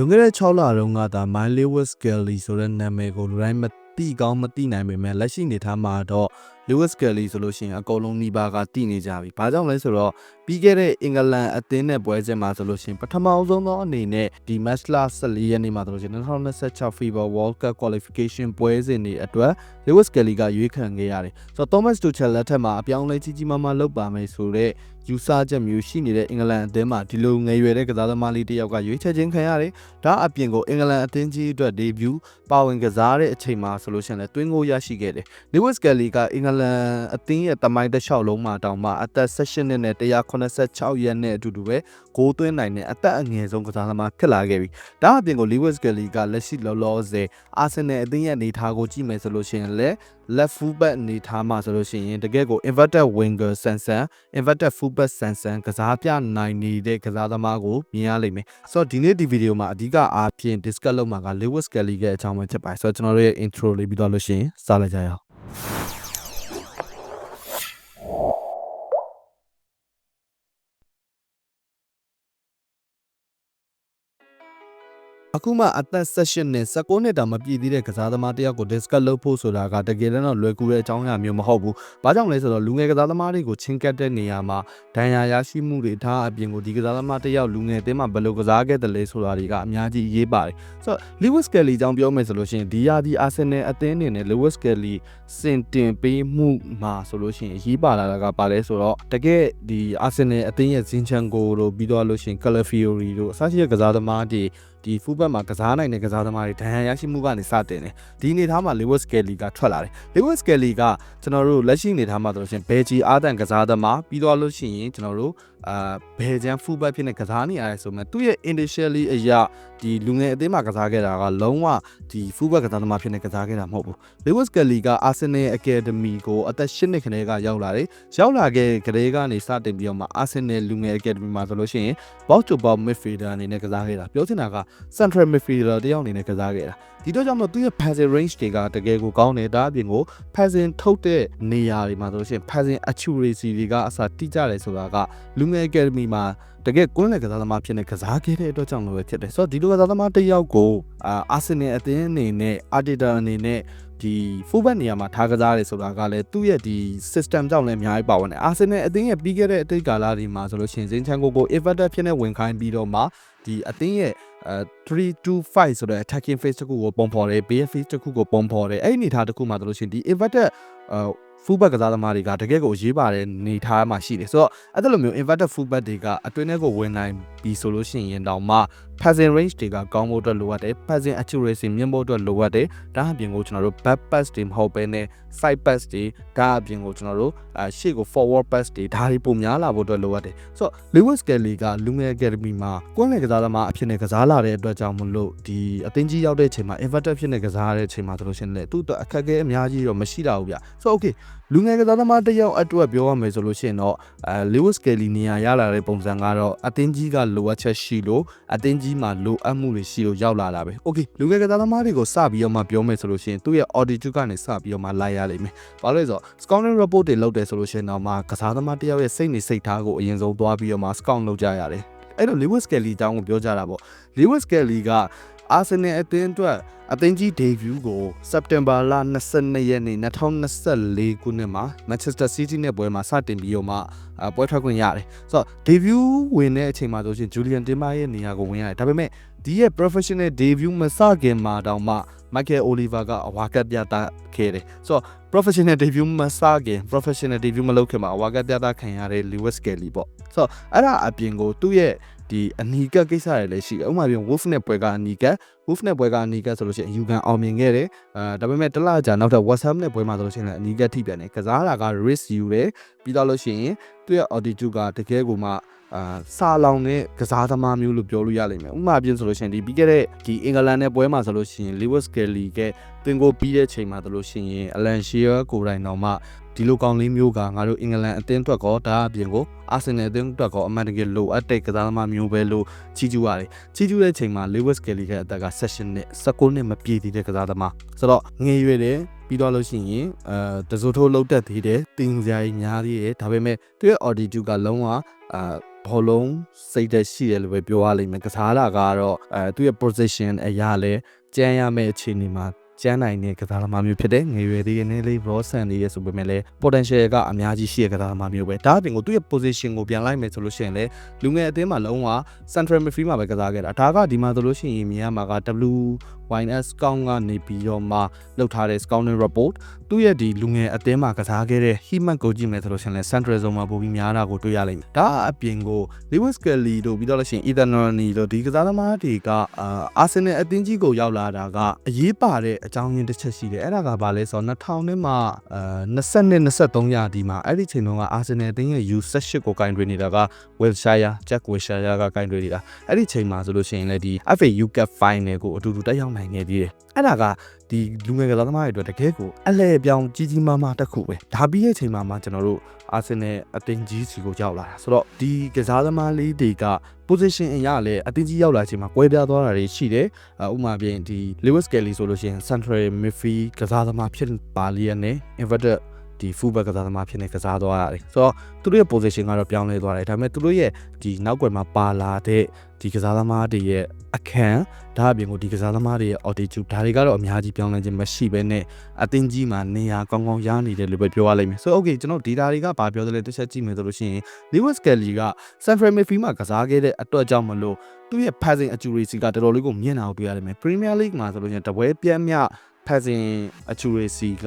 လွန်ခဲ့တဲ့6လတုန်းကသာ Miley Lewis Kelly ဆိုတဲ့နာမည်ကိုလူတိုင်းမသိကောင်းမသိနိုင်ပေမဲ့လက်ရှိနေထားမှာတော့ Lewis Kelly ဆိုလို့ရှိရင်အကုန်လုံးနှီးပါးကသိနေကြပြီ။ဘာကြောင့်လဲဆိုတော့ပြီးခဲ့တဲ့အင်္ဂလန်အသင်းနဲ့ပွဲစဉ်မှာဆိုလို့ရှိရင်ပထမဆုံးသောအနေနဲ့ဒီ match လ14ရက်နေ့မှာဆိုလို့ရှိရင်2026 FIBA World Cup qualification ပွဲစဉ်တွေအတွက် Lewis Kelly ကရွေးခံခဲ့ရတယ်။ဆိုတော့ Thomas Tuchel လက်ထက်မှာအပြောင်းအလဲကြီးကြီးမားမားလုပ်ပါမယ်ဆိုတော့ ယူဆချက်မျိုးရှိနေတဲ့အင်္ဂလန်အသင်းမှာဒီလိုငယ်ရွယ်တဲ့ကစားသမားလေးတစ်ယောက်ကရွေးချယ်ခြင်းခံရတယ်။ဒါအပြင်ကိုအင်္ဂလန်အသင်းကြီးအတွက် debut ပါဝင်ကစားတဲ့အချိန်မှာဆိုလို့ရှိရင်လည်းတွင်းကိုရရှိခဲ့တယ်။ Lewis Kelly ကအင်္ဂလန်အသင်းရဲ့တမိုင်းတစ်လျှောက်လုံးမှာတောင်မှအသက်16နှစ်နဲ့186ရက်နဲ့အတူတူပဲဂိုးသွင်းနိုင်တဲ့အသက်အငယ်ဆုံးကစားသမားဖြစ်လာခဲ့ပြီ။ဒါအပြင်ကို Lewis Kelly ကလက်ရှိလောလောဆယ်အာဆင်နယ်အသင်းရဲ့အနေထားကိုကြည့်မယ်ဆိုလို့ရှိရင်လည်း left full back အနေထားမှာဆိုလို့ရှိရင်တကယ်ကို inverted winger ဆန်ဆန် inverted full back ဆန်ဆန်ကစားပြနိုင်နေတဲ့ကစားသမားကိုမြင်ရလိမ့်မယ်။ဆိုတော့ဒီနေ့ဒီဗီဒီယိုမှာအဓိကအားဖြင့် discuss လုပ်မှာက Lewis Kelly ရဲ့အကြောင်းပဲဖြစ်ပါတယ်။ဆိုတော့ကျွန်တော်တို့ရဲ့ intro လေးပြီးတော့လို့ရှိရင်စလိုက်ကြရအောင်။ အခုမှအသက်16နှစ်19နှစ်တောင်မပြည့်သေးတဲ့ကစားသမားတစ်ယောက်ကို discuss လုပ်ဖို့ဆိုတာကတကယ်တော့လွယ်ကူတဲ့အကြောင်းအရာမျိုးမဟုတ်ဘူး။ဘာကြောင့်လဲဆိုတော့လူငယ်ကစားသမားတွေကိုချင်းကပ်တဲ့နေရာမှာဒဏ်ရာရရှိမှုတွေထားအပြင်ကိုဒီကစားသမားတစ်ယောက်လူငယ်အသင်းမှာဘယ်လိုကစားခဲ့တယ်လဲဆိုတာတွေကအများကြီးအရေးပါတယ်။ဆိုတော့ Lewis Kelly အကြောင်းပြောမယ်ဆိုလို့ရှိရင်ဒီယာဒီ Arsenal အသင်းအနေနဲ့ Lewis Kelly စင်တင်ပေးမှုမှာဆိုလို့ရှိရင်အရေးပါလာတာကပါလဲဆိုတော့တကယ်ဒီ Arsenal အသင်းရဲ့ Zinchenko တို့ပြီးတော့လို့ရှိရင် Calafiori တို့အစရှိတဲ့ကစားသမားတွေဒီဖူးဘက်မှာကစားနိုင်တဲ့ကစားသမားတွေဒဏ်ရာရရှိမှုကနေစတင်တယ်ဒီအနေထားမှာ Lewis Kelly ကထွက်လာတယ် Lewis Kelly ကကျွန်တော်တို့လက်ရှိအနေထားမှာဆိုလို့ရှိရင်ဘယ်ဂျီအားတန်ကစားသမားပြီးတော့လို့ရှိရင်ကျွန်တော်တို့အာဘယ်ဂျန်ဖူးဘက်ဖြစ်နေကစားနေရတယ်ဆိုမှသူ့ရဲ့ initially အရာဒီလူငယ်အသင်းမှာကစားခဲ့တာကလုံးဝဒီဖူးဘက်ကစားသမားဖြစ်နေကစားခဲ့တာမဟုတ်ဘူး Lewis Kelly က Arsenal Academy ကိုအသက်၈နှစ်ခန့်ကရောက်လာတယ်ရောက်လာခဲ့ကလေးကနေစတင်ပြီးတော့မှ Arsenal လူငယ် Academy မှာဆိုလို့ရှိရင် box to box midfielder အနေနဲ့ကစားခဲ့တာပြောချင်တာက central midfielder တယောက်အနေနဲ့ကစားခဲ့တာ ဒီတော့ကြောင့်မလို့သူရဲ့ passing range တွေကတကယ်ကိုကောင်းတယ်ဒါအပြင်ကို passing ထုတ်တဲ့နေရာတွေမှာဆိုလို့ရှိရင် passing accuracy တွေကအစတိကျတယ်ဆိုတာကလူငယ် academy မှာတကယ်ကွင်းလည်ကစားသမားဖြစ်နေကစားခဲ့တဲ့အတွက်ကြောင့်လို့ပဲဖြစ်တယ်ဆိုတော့ဒီလိုကစားသမားတစ်ယောက်ကိုအာအာဆင်နယ်အသင်းအနေနဲ့ Arteta အနေနဲ့ဒီ fullback နေရာမှာထားကစားတယ်ဆိုတာကလည်းသူ့ရဲ့ဒီ system ကြောင့်လည်းအများကြီးပါဝင်တယ်အာဆင်နယ်အသင်းရဲ့ပြီးခဲ့တဲ့အတိတ်ကာလတွေမှာဆိုလို့ရှိရင်ဇင်ချန်ကိုကို inverted ဖြစ်နေဝင်ခိုင်းပြီးတော့မှဒီအသင်းရဲ့ အဲ325ဆိုတဲ့ attacking phase တစ်ခုကိုပုံဖော်တယ် BF phase တစ်ခုကိုပုံဖော်တယ်အဲ့ဒီအနေထားတစ်ခုမှာဆိုလို့ရှိရင်ဒီ inverted အဲ fullback ကစားသမားတွေကတကယ်ကိုအရေးပါတဲ့နေထားမှာရှိတယ်ဆိုတော့အဲ့ဒါလိုမျိုး inverted fullback တွေကအတွင်းထဲကိုဝင်နိုင်ပြီဆိုလို့ရှိရင်တောင်မှ passing range တွေကကောင်းဖို့အတွက်လိုအပ်တယ် passing accuracy မြင့်ဖို့အတွက်လိုအပ်တယ်ဒါအပြင်ကိုကျွန်တော်တို့ back pass တွေမဟုတ်ဘဲနဲ့ side pass တွေဒါအပြင်ကိုကျွန်တော်တို့အရှေ့ကို forward pass တွေဒါတွေပုံများလာဖို့အတွက်လိုအပ်တယ်ဆိုတော့ Lewis Kelly ကလူငယ် academy မှာကွန်းလည်ကစားသမားအဖြစ်နဲ့ကစားလာတဲ့အတွက်ကြောင့်မလို့ဒီအသင်းကြီးရောက်တဲ့အချိန်မှာ inverted ဖြစ်နေကစားရတဲ့အချိန်မှာဆိုလို့ရှိရင်လည်းသူ့အတွက်အခက်အခဲအများကြီးတော့မရှိတော့ဘူးဗျဆိုတော့ okay လူငယ်ကစားသမားတစ်ယောက်အတွက်ပြောရမယ်ဆိုလို့ရှိရင်တော့အဲ Lewis Kelly နေရာရလာတဲ့ပုံစံကတော့အသင်းကြီးကလိုအပ်ချက်ရှိလို့အသင်းကြီးမှာလိုအပ်မှုတွေရှိလို့ရောက်လာတာပဲ okay လူငယ်ကစားသမားတွေကိုစပြီးတော့မှပြောမယ်ဆိုလို့ရှိရင်သူ့ရဲ့ attitude ကနေစပြီးတော့မှလိုက်ရလိမ့်မယ်ဘာလို့လဲဆိုတော့ scouting report တွေလုပ်တယ်ဆိုလို့ရှိရင်တော့မှကစားသမားတစ်ယောက်ရဲ့စိတ်နေစိတ်ထားကိုအရင်ဆုံးသွားပြီးတော့မှ scout လုပ်ကြရတယ်အဲ့တော့ Lewis Kelly တောင်းကိုပြောကြတာပေါ့ Lewis Kelly က Arsenal အသင်းအတွက်အသင်းကြီး debut ကို September လ22ရက်နေ့2024ခုနှစ်မှာ Manchester City နဲ့ပွဲမှာစတင်ပြီးတော့မှအပွဲထွက်ခွင့်ရတယ်။ဆိုတော့ debut ဝင်တဲ့အချိန်မှာဆိုရှင် Julian Timber ရဲ့နေရာကိုဝင်ရတယ်။ဒါပေမဲ့ဒီရဲ့ professional debut မစခင်မှာတောင်မှ Michael Oliver ကအဝါကတ်ပြတာခဲ့တယ်။ဆိုတော့ professional debut မစခင် professional debut မလုပ်ခင်မှာအဝါကတ်ပြတာခံရတဲ့ Lewis Kelly ပေါ့။ဆိုတော့အဲ့ဒါအပြင်ကိုသူ့ရဲ့ ဒီအနီကတ်ကိစ္စတွေလည်းရှိတယ်ဥပမာပြော Wolf နဲ့ပွဲကအနီကတ် Wolf နဲ့ပွဲကအနီကတ်ဆိုလို့ရှိရင်ယူကန်အောင်မြင်ခဲ့တယ်အဲဒါပေမဲ့တစ်လကြာနောက်ထပ် WhatsApp နဲ့ပွဲမှာဆိုလို့ရှိရင်လည်းအနီကတ်ထိပြန်တယ်ကစားတာက risk ယူတယ်ပြီးတော့လို့ရှိရင်သူ့ရဲ့ attitude ကတကယ်ကိုမှအာစာလောင်တဲ့ကစားသမားမျိုးလို့ပြောလို့ရလိမ့်မယ်ဥပမာပြင်းဆိုလို့ရှိရင်ဒီပြီးခဲ့တဲ့ဒီအင်္ဂလန်နဲ့ပွဲမှာဆိုလို့ရှိရင် Lewis Kelly ကတင်ကိုပြီးတဲ့ချိန်မှာဆိုလို့ရှိရင် Alan Shearer ကိုယ်တိုင်တော့မှ ဒီလိုကောင်လေးမျိုးကငါတို့အင်္ဂလန်အသင်းအတွက်ကောဒါအပြင်ကိုအာဆင်နယ်အသင်းအတွက်ကောအမှန်တကယ်လိုအပ်တဲ့ကစားသမားမျိုးပဲလို့ချီးကျူးရတယ်ချီးကျူးတဲ့ချိန်မှာ Lewis Kelly ရဲ့အသက်က session နဲ့16နှစ်မပြည့်သေးတဲ့ကစားသမားဆိုတော့ငယ်ရွယ်တယ်ပြီးတော့လို့ရှိရင်အဲတစိုးထိုးလောက်တက်သေးတယ်တင်စရာကြီးများသေးတယ်ဒါပေမဲ့သူရဲ့ attitude ကလုံးဝအာဘဘောလုံးစိတ်သက်ရှိတယ်လို့ပဲပြောရလိမ့်မယ်ကစားတာကတော့အဲသူ့ရဲ့ position အရာလဲကျန်းရမယ့်အခြေအနေမှာ ကျန်းနိုင်တဲ့ကစားသမားမျိုးဖြစ်တယ်ငယ်ရွယ်သေးတဲ့နည်းလေး raw ဆန်လေးရဆိုပေမဲ့လည်း potential ကအများကြီးရှိတဲ့ကစားသမားမျိုးပဲဒါအပြင်ကိုသူ့ရဲ့ position ကိုပြန်လိုက်မယ်ဆိုလို့ရှိရင်လည်းလူငယ်အသင်းမှာလုံးဝ central midfield မှာပဲကစားခဲ့တာဒါကဒီမှာဆိုလို့ရှိရင်မြင်ရမှာက WYNS scout ကနေပြီးတော့မှလောက်ထားတဲ့ scouting report သူ့ရဲ့ဒီလူငယ်အသင်းမှာကစားခဲ့တဲ့ Heatman ကိုကြည့်မယ်ဆိုလို့ရှိရင်လည်း central zone မှာပိုပြီးများတာကိုတွေ့ရလိမ့်မယ်ဒါအပြင်ကို Lewis Kelly တို့ပြီးတော့လို့ရှိရင် Ethan Nwaneri တို့ဒီကစားသမားတွေကအာ Arsenal အသင်းကြီးကိုရောက်လာတာကအရေးပါတဲ့အကြောင်းရင်းတစ်ချက်ရှိတယ်အဲ့ဒါကဘာလဲဆိုတော့2000နဲ့မှအာ20 23ရာဒီမှာအဲ့ဒီချိန်တုန်းက Arsenal အသင်းရဲ့ U18 ကိုကင်တွင်နေတာက Wilshere Jack Wilshere ကကင်တွင်နေတာအဲ့ဒီချိန်မှာဆိုလို့ရှိရင်လည်းဒီ FA UK Final ကိုအတူတူတက်ရောက်နိုင်ခဲ့သေးတယ်အဲ့ဒါက ဒီလူငယ်ကစားသမားတွေအတွက်တကယ်ကိုအလဲပြောင်းကြီးကြီးမားမားတစ်ခုပဲဒါပြီးရဲ့ချိန်မှာမှကျွန်တော်တို့အာဆင်နယ်အသင်းကြီးစီကိုရောက်လာတာဆိုတော့ဒီကစားသမားလေးတွေက position အရလည်းအသင်းကြီးရောက်လာချိန်မှာကွဲပြားသွားတာတွေရှိတယ်အဥပမာပြင်ဒီ Lewis Kelly ဆိုလို့ရှိရင် central midfield ကစားသမားဖြစ်ပါလျက်နဲ့ inverted ဒီ fullback ကစားသမားဖြစ်နေကစားသွားရတယ်ဆိုတော့သူတို့ရဲ့ position ကတော့ပြောင်းလဲသွားတယ်ဒါပေမဲ့သူတို့ရဲ့ဒီနောက်ွယ်မှာပါလာတဲ့ဒီကစားသမားတွေရဲ့အခန်းဒါအပြင်ကိုဒီကစားသမားတွေရဲ့ altitude ဒါတွေကတော့အများကြီးပြောင်းလဲခြင်းမရှိဘဲနဲ့အသင်းကြီးမှာနေရာကောင်းကောင်းရနေတယ်လို့ပဲပြောရလိမ့်မယ်ဆိုတော့ okay ကျွန်တော် data တွေကဘာပြောသလဲတစ်ချက်ကြည့်မယ်ဆိုလို့ရှိရင် Lewis Kelly က Central Midfield မှာကစားခဲ့တဲ့အတွက်ကြောင့်မလို့သူ့ရဲ့ passing accuracy ကတော်တော်လေးကိုမြင့်တာကိုတွေ့ရလိမ့်မယ် Premier League မှာဆိုလို့ရှိရင်တပွဲပြတ်မြ passing accuracy က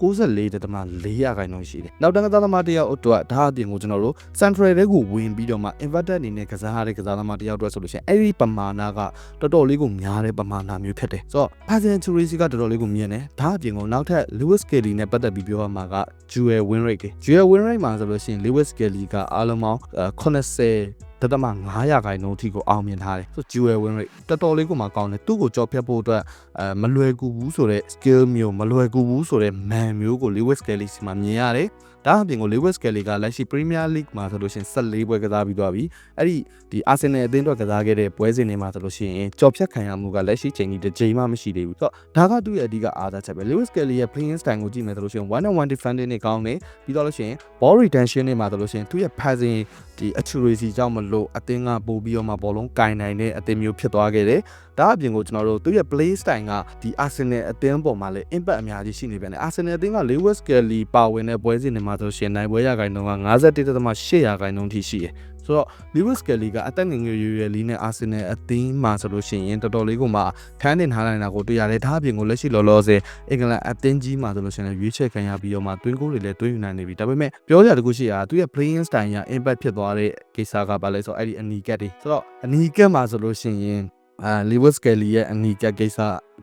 94.4ရာခိုင်နှုန်းရှိတယ်။နောက်တန်းကစားသမားတစ်ယောက်အတွက်ဒါအပြင်ကိုကျွန်တော်တို့ central တွေကိုဝင်ပြီးတော့မှ inverted အနေနဲ့ကစားရတဲ့ကစားသမားတစ်ယောက်အတွက်ဆိုလို့ရှိရင်အဲ့ဒီပမာဏကတော်တော်လေးကိုများတဲ့ပမာဏမျိုးဖြစ်တယ်။ဆိုတော့ passing accuracy ကတော်တော်လေးကိုမြင့်တယ်။ဒါအပြင်ကိုနောက်ထပ် Lewis Kelly နဲ့ပတ်သက်ပြီးပြောရမှာက dual win rate တွေ dual win rate မှာဆိုလို့ရှိရင် Lewis Kelly ကအားလုံးပေါင်း80 တသမ900ရာခိုင်နှုန်းအထိကိုအောင်မြင်ထားတယ်ဆို dual win rate တော်တော်လေးကိုမှကောင်းတယ်သူ့ကိုကြော်ဖြတ်ဖို့အတွက်အဲမလွယ်ကူဘူးဆိုတဲ့ skill မျိုးမလွယ်ကူဘူးဆိုတဲ့ man မျိုးကို Lewis Kelly စီမှာမြင်ရတယ် ဒါအပြင်ကို Lewis Kelly ကလက်ရှိ Premier League မှာဆိုလို့ရှိရင်14ပွဲကစားပြီးသွားပြီအဲ့ဒီဒီ Arsenal အသင်းအတွက်ကစားခဲ့တဲ့ပွဲစဉ်တွေမှာဆိုလို့ရှိရင်ကြော်ဖြတ်ခံရမှုကလက်ရှိချိန်ကြီးတစ်ချိန်မှမရှိသေးဘူးဆိုတော့ဒါကသူ့ရဲ့အဓိကအားသာချက်ပဲ Lewis Kelly ရဲ့ playing style ကိုကြည့်မယ်ဆိုလို့ရှိရင်1 on 1 defending တွေကောင်းတယ်ပြီးတော့လို့ရှိရင် ball retention တွေမှာဆိုလို့ရှိရင်သူ့ရဲ့ passing ဒီ accuracy ကြောင့်မလို့အသင်းကပို့ပြီးတော့မှဘောလုံးကင်နိုင်တဲ့အသင်းမျိုးဖြစ်သွားခဲ့တယ်။ဒါအပြင်ကိုကျွန်တော်တို့သူ့ရဲ့ play style ကဒီ Arsenal အသင်းပေါ်မှာလည်း impact အများကြီးရှိနေပြန်တယ်။ Arsenal အသင်းက Lewis Kelly ပါဝင်တဲ့ပွဲစဉ်တွေမှာဆိုရှင်နိုင်ပွဲရဂိုင်းတုန်းက51.8ရာခိုင်နှုန်းထိရှိတယ်။ဆိုတော့ Lewis Kelly ကအသက်ငယ်ငယ်ရွယ်ရွယ်လေးနဲ့ Arsenal အသင်းမှာဆိုလို့ရှိရင်တော်တော်လေးကိုမှခန်းတင်ထားနိုင်တာကိုတွေ့ရတယ်။ဒါအပြင်ကိုလက်ရှိလောလောဆယ်အင်္ဂလန်အသင်းကြီးမှာဆိုလို့ရှိရင်ရွေးချယ်ခံရပြီးတော့မှတွင်းကိုတွေလည်းတွင်းယူနိုင်နေပြီ။ဒါပေမဲ့ပြောကြတခုရှိတာသူရဲ့ playing style က impact ဖြစ်သွားတဲ့ကိစ္စကဘာလဲဆိုတော့အဲ့ဒီအနီကက်တွေဆိုတော့အနီကက်မှာဆိုလို့ရှိရင်အာ Lewis Kelly ရဲ့အနီကက်ကိစ္စ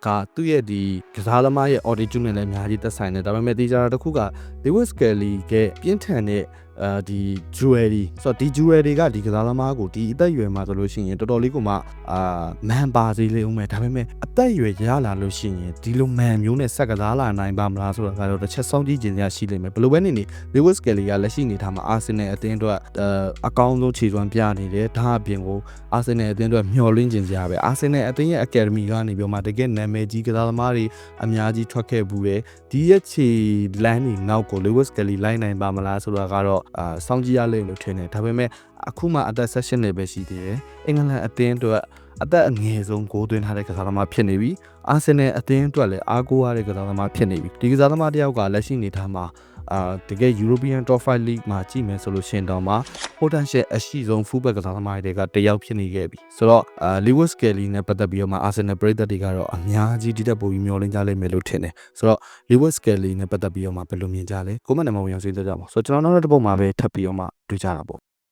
ကသူ့ရဲ့ဒီကစားသမားရဲ့ attitude နဲ့လည်းအများကြီးသက်ဆိုင်တယ်ဒါပေမဲ့တေချာတာတစ်ခုက Lewis Kelly ကပြင်းထန်တဲ့ အာဒီ jewelry ဆိုတော့ဒီ jewelry ကဒီကစားသမားကိုဒီအသက်အရွယ်မှာဆိုလို့ရှိရင်တော်တော်လေးကိုမှအာမန်ပါစေလိမ့်ဦးမယ်ဒါပေမဲ့အသက်အရွယ်ရလာလို့ရှိရင်ဒီလိုမန်မျိုးနဲ့ဆက်ကစားလာနိုင်ပါမလားဆိုတာကတော့တစ်ချက်စောင့်ကြည့်ခြင်းရရှိလိမ့်မယ်ဘယ်လိုပဲနေနေ Lewis Kelly ကလက်ရှိနေထားမှာ Arsenal အသင်းအတွက်အကောင်းဆုံးခြေစွမ်းပြနေတယ်ဒါအပြင်ကို Arsenal အသင်းအတွက်မျှော်လင့်ခြင်းစရာပဲ Arsenal အသင်းရဲ့ Academy ကနေပြီးမှတကယ်နာမည်ကြီးကစားသမားတွေအများကြီးထွက်ခဲ့ဘူးတယ်ဒီရဲ့ခြေလမ်းတွေနောက်ကို Lewis Kelly လိုက်နိုင်ပါမလားဆိုတာကတော့အာစောင့်ကြည့်ရလိမ့်လို့ထင်တယ်ဒါပေမဲ့အခုမှအသက်16နှစ်ပဲရှိသေးတယ်အင်္ဂလန်အသင်းအတွက်အသက်အငယ်ဆုံးဂိုးသွင်းထားတဲ့ကစားသမားဖြစ်နေပြီအာဆင်နယ်အသင်းအတွက်လည်းအားကိုးရတဲ့ကစားသမားဖြစ်နေပြီဒီကစားသမားတယောက်ကလက်ရှိနေထားမှာ အာတကယ် European Top 5 League မှာကြည့်မယ်ဆိုလို့ရှင်တော့မှာ potential အရှိဆုံး fullback ကစားသမားတွေကတယောက်ဖြစ်နေခဲ့ပြီဆိုတော့အာ Lewis Kelly နဲ့ပတ်သက်ပြီးတော့မှ Arsenal ပရိသတ်တွေကတော့အများကြီးဒီတက်ပိုပြီးမျှော်လင့်ကြလိမ့်မယ်လို့ထင်တယ်ဆိုတော့ Lewis Kelly နဲ့ပတ်သက်ပြီးတော့မှဘယ်လိုမြင်ကြလဲကိုမနံပါတ်ဝင်အောင်ဆွေးနွေးကြပါဦးဆိုတော့ကျွန်တော်နောက်တစ်ပုတ်မှာပဲထပ်ပြီးတော့မှတွေ့ကြတာပေါ့